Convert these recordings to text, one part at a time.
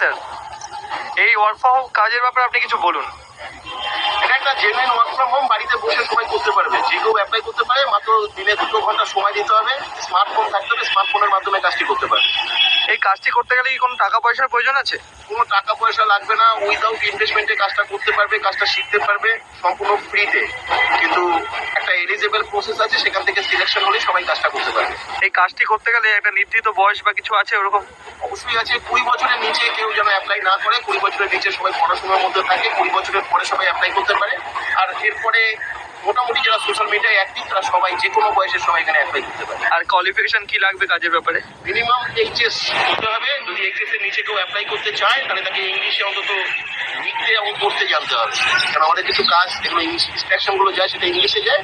Sir. এই work from কাজের ব্যাপারে আপনি কিছু বলুন। এটা একটা জেনুইন ওয়ার্ক ফ্রম হোম বাড়িতে বসে সবাই করতে পারবে। যে কেউ অ্যাপ্লাই করতে পারে মাত্র দিনে দুটো ঘণ্টা সময় দিতে হবে। স্মার্টফোন থাকতে হবে স্মার্টফোনের মাধ্যমে কাজটি করতে পারবে। এই কাজটি করতে গেলে কি কোনো টাকা পয়সার প্রয়োজন আছে? কোনো টাকা পয়সা লাগবে না উইদাউট ইনভেস্টমেন্টে কাজটা করতে পারবে কাজটা শিখতে পারবে সম্পূর্ণ ফ্রিতে কিন্তু একটা এলিজেবল প্রসেস আছে সেখান থেকে সিলেকশন হলে সবাই কাজটা করতে পারবে। এই কাজটি করতে গেলে একটা নির্দিষ্ট বয়স বা কিছু আছে ওরকম? অবশ্যই আছে কুড়ি বছরের নিচে কেউ যেন অ্যাপ্লাই না করে, কুড়ি বছরের নিচে সবাই পড়াশোনার মধ্যে থাকে, কুড়ি বছরের পরে সবাই অ্যাপ্লাই করতে পারে। আর এরপরে মোটামুটি যারা সোশ্যাল মিডিয়ায় অ্যাক্টিভ তারা সবাই যে কোনো বয়সের সবাই এখানে অ্যাপ্লাই করতে পারে। আর কোয়ালিফিকেশন কি লাগবে কাজের ব্যাপারে? মিনিমাম এইচএস করতে হবে। যদি এইচএস এর নিচে কেউ অ্যাপ্লাই করতে চায় তাহলে তাকে ইংলিশে অন্তত লিখতে এবং পড়তে জানতে হবে। কারণ আমাদের কিছু কাজ যেগুলো ইংলিশ ইনস্ট্রাকশনগুলো যায় সেটা ইংলিশে যায়।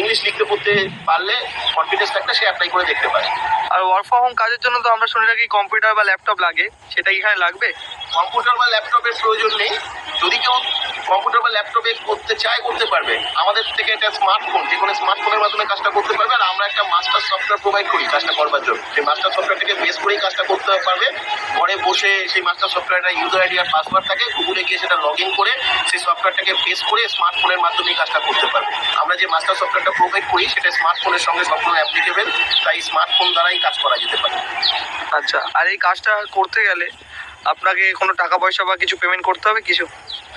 ইংলিশ লিখতে পড়তে পারলে কনফিডেন্স থাকলে সে অ্যাপ্লাই করে দেখতে পারে। আর ওয়ার্ক ফ্রম হোম কাজের জন্য তো আমরা শুনে রাখি কম্পিউটার বা ল্যাপটপ লাগে। সেটা কি এখানে লাগবে? কম্পিউটার বা ল্যাপটপের প্রয়োজন নেই। যদি কেউ কম্পিউটার বা ল্যাপটপে করতে চায়, করতে পারবে। আমাদের থেকে একটা স্মার্টফোন যে কোনো স্মার্টফোনের মাধ্যমে কাজটা করতে পারবে আর আমরা একটা মাস্টার সফটওয়্যার প্রোভাইড করি কাজটা করবার জন্য। সেই মাস্টার সফটওয়্যারটাকে বেস করেই কাজটা করতে পারবে। ঘরে বসে সেই মাস্টার সফটওয়্যারটা ইউজার আইডি আর পাসওয়ার্ড থাকে গুগলে গিয়ে সেটা লগ ইন করে সেই সফটওয়্যারটাকে বেস করে স্মার্টফোনের মাধ্যমে কাজটা করতে পারবে। আমরা যে মাস্টার সফটওয়্যারটা প্রোভাইড করি, সেটা স্মার্টফোনের সঙ্গে সম্পূর্ণ অ্যাপ্লিকেবল তাই স্মার্টফোন দ্বারাই কাজ করা যেতে পারে। আচ্ছা আর এই কাজটা করতে গেলে আপনাকে কোনো টাকা পয়সা বা কিছু পেমেন্ট করতে হবে কিছু?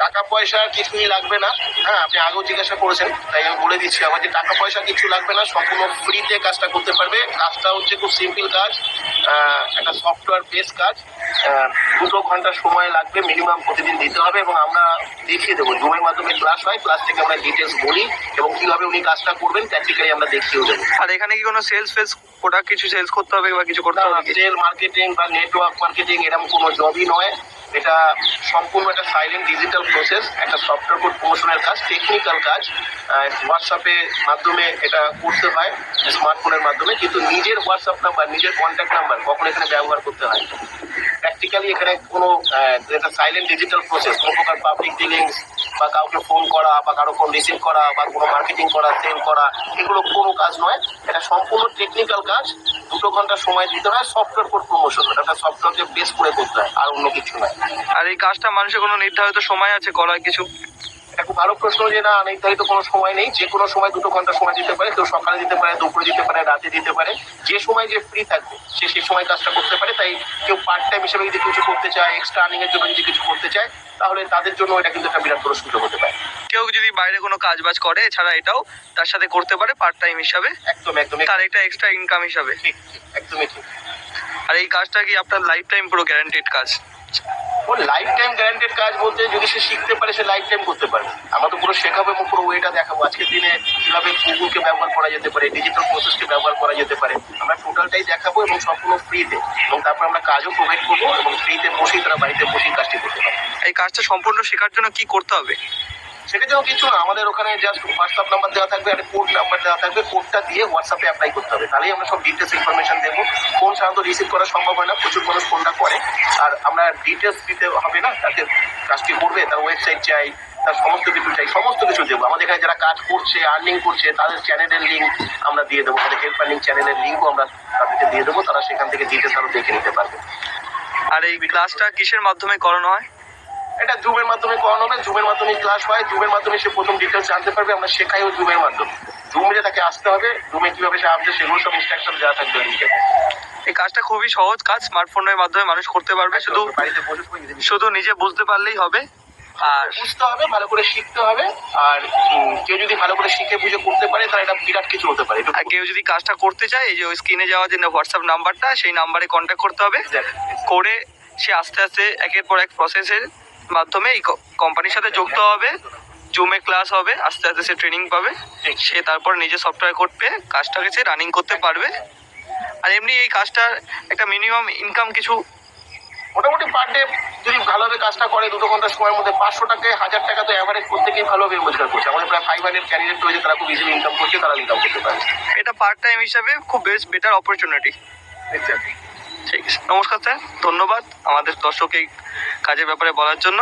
টাকা পয়সা কিছুই লাগবে না। হ্যাঁ আপনি আগেও জিজ্ঞাসা করেছেন তাই আমি বলে দিচ্ছি আমার যে টাকা পয়সা কিছু লাগবে না সম্পূর্ণ ফ্রিতে কাজটা করতে পারবে। কাজটা হচ্ছে খুব সিম্পল কাজ একটা সফটওয়্যার বেস কাজ দুটো ঘণ্টা সময় লাগবে মিনিমাম প্রতিদিন দিতে হবে এবং আমরা দেখিয়ে দেবো। জুমের মাধ্যমে ক্লাস হয় ক্লাস থেকে আমরা ডিটেলস বলি এবং কীভাবে উনি কাজটা করবেন প্র্যাকটিক্যালি আমরা দেখিয়েও দেবো। আর এখানে কি কোনো সেলস ফেলস প্রোডাক্ট কিছু সেলস করতে হবে বা কিছু করতে হবে সেল মার্কেটিং বা নেটওয়ার্ক মার্কেটিং এরকম কোনো জবই নয়। এটা সম্পূর্ণ একটা সাইলেন্ট ডিজিটাল প্রসেস একটা সফটওয়্যার কোড প্রমোশনের কাজ টেকনিক্যাল কাজ হোয়াটসঅ্যাপে মাধ্যমে এটা করতে হয় স্মার্টফোনের মাধ্যমে, কিন্তু নিজের হোয়াটসঅ্যাপ নাম্বার নিজের কন্ট্যাক্ট নাম্বার কখন এখানে ব্যবহার করতে হয় প্র্যাকটিক্যালি এখানে কোনো এটা সাইলেন্ট ডিজিটাল প্রসেস কোনো প্রকার পাবলিক ডিলিংস বা কাউকে ফোন করা বা কারও ফোন রিসিভ করা বা কোনো মার্কেটিং করা সেল করা, এগুলো কোনো কাজ নয়। এটা সম্পূর্ণ টেকনিক্যাল কাজ। দুটো ঘণ্টা সময় দিতে হয় সফটওয়্যার কোড প্রমোশন এটা সফটওয়্যারকে বেস করে করতে হয়, আর অন্য কিছু নয়। আর এই কাজটা মানুষের কোনো নির্ধারিত সময় আছে, করার কিছু? এটা খুব ভালো প্রশ্ন যে না নির্ধারিত কোনো সময় নেই। যে কোনো সময় দুটো ঘণ্টা সময় দিতে পারে। কেউ সকালে দিতে পারে দুপুরে দিতে পারে রাতে দিতে পারে। যে সময় যে ফ্রি থাকবে সে সেই সময় কাজটা করতে পারে। তাই কেউ পার্ট টাইম হিসেবে যদি কিছু করতে চায় এক্সট্রা আর্নিং এর জন্য যদি কিছু করতে চায় তাহলে তাদের জন্য এটা কিন্তু একটা বিরাট বড় সুযোগ হতে পারে। কেউ যদি বাইরে কোনো কাজ বাজ করে এছাড়া এটাও তার সাথে করতে পারে পার্ট টাইম হিসাবে। একদম একদম। তার এটা এক্সট্রা ইনকাম হিসাবে। ঠিক, একদমই ঠিক। আর এই কাজটা কি আপনার লাইফ টাইম পুরো গ্যারান্টেড কাজ? ও লাইফ টাইম গ্যারান্টেড কাজ বলতে যদি সে শিখতে পারে সে লাইফ টাইম করতে পারে আমরা তো পুরো শেখাবো এবং পুরো ওয়েটা দেখাবো। আজকের দিনে কীভাবে গুগলকে ব্যবহার করা যেতে পারে ডিজিটাল প্রসেসকে ব্যবহার করা যেতে পারে। আমরা টোটালটাই দেখাবো এবং সম্পূর্ণ ফ্রিতে এবং তারপর আমরা কাজও প্রোভাইড করব এবং ফ্রিতে বসেই তারা বাড়িতে বসেই কাজটি করতে পারে এই কাজটা সম্পূর্ণ শেখার জন্য কি করতে হবে? যেন কিছু না, আমাদের ওখানে জাস্ট হোয়াটসঅ্যাপ নাম্বার দেওয়া থাকবে আর কোড নাম্বার দেওয়া থাকবে। কোডটা দিয়ে হোয়াটসঅ্যাপে অ্যাপ্লাই করতে হবে। তাহলেই আমরা সব ডিটেলস ইনফরমেশন দেবো। ফোন সাধারণত রিসিভ করা সম্ভব হয় না, প্রচুর মানুষ ফোনটা করে। আর আমরা ডিটেলস দিতে হবে না তাকে কাজটি করবে, তার ওয়েবসাইট চাই, তার সমস্ত কিছু চাই, সমস্ত কিছু দেবো। আমাদের এখানে যারা কাজ করছে আর্নিং করছে, তাদের চ্যানেলের লিঙ্ক আমরা দিয়ে দেবো। তাদের হেল্প আর্নিং চ্যানেলের লিঙ্কও আমরা তাদেরকে দিয়ে দেবো। তারা সেখান থেকে ডিটেলস আরও দেখে নিতে পারবে। আর এই ক্লাসটা কিসের মাধ্যমে করানো হয়? এটা জুমের মাধ্যমে করানো হবে জুমের মাধ্যমে ক্লাস হয় জুমের মাধ্যমে সে প্রথম ডিটেলস জানতে পারবে আমরা শেখাইও জুমের মাধ্যমে। জুমে তাকে আসতে হবে জুমে কীভাবে সে আসবে সেগুলো সব ইনস্ট্রাকশন দেওয়া থাকবে এই কাজটা খুবই সহজ কাজ স্মার্টফোনের মাধ্যমে মানুষ করতে পারবে শুধু শুধু নিজে বুঝতে পারলেই হবে আর বুঝতে হবে ভালো করে শিখতে হবে আর কেউ যদি ভালো করে শিখে বুঝে করতে পারে তাহলে এটা বিরাট কিছু হতে পারে আর কেউ যদি কাজটা করতে চায় এই যে ওই স্ক্রিনে যাওয়া যে হোয়াটসঅ্যাপ নাম্বারটা সেই নাম্বারে কন্ট্যাক্ট করতে হবে। করে সে আস্তে আস্তে একের পর এক প্রসেসের মাধ্যমে এই কোম্পানির সাথে যুক্ত হবে জুমে ক্লাস হবে আস্তে আস্তে সে ট্রেনিং পাবে। সে তারপর নিজে সফটওয়্যার পেয়ে কাজটাকে সে রানিং করতে পারবে। আর এমনি এই কাজটার একটা মিনিমাম ইনকাম কিছু মোটামুটি পার ডে যদি ভালোভাবে কাজটা করে দুটো ঘণ্টার সময়ের মধ্যে পাঁচশো টাকা হাজার টাকা তো অ্যাভারেজ প্রত্যেকেই ভালোভাবে রোজগার করছে। আমাদের প্রায় ফাইভ হান্ড্রেড ক্যান্ডিডেট রয়েছে তারা খুব ইজিলি ইনকাম করছে তারা ইনকাম করতে পারে। এটা পার্ট টাইম হিসাবে খুব বেস্ট বেটার অপরচুনিটি ঠিক আছে। নমস্কার স্যার ধন্যবাদ। আমাদের দর্শক এই কাজের ব্যাপারে বলার জন্য।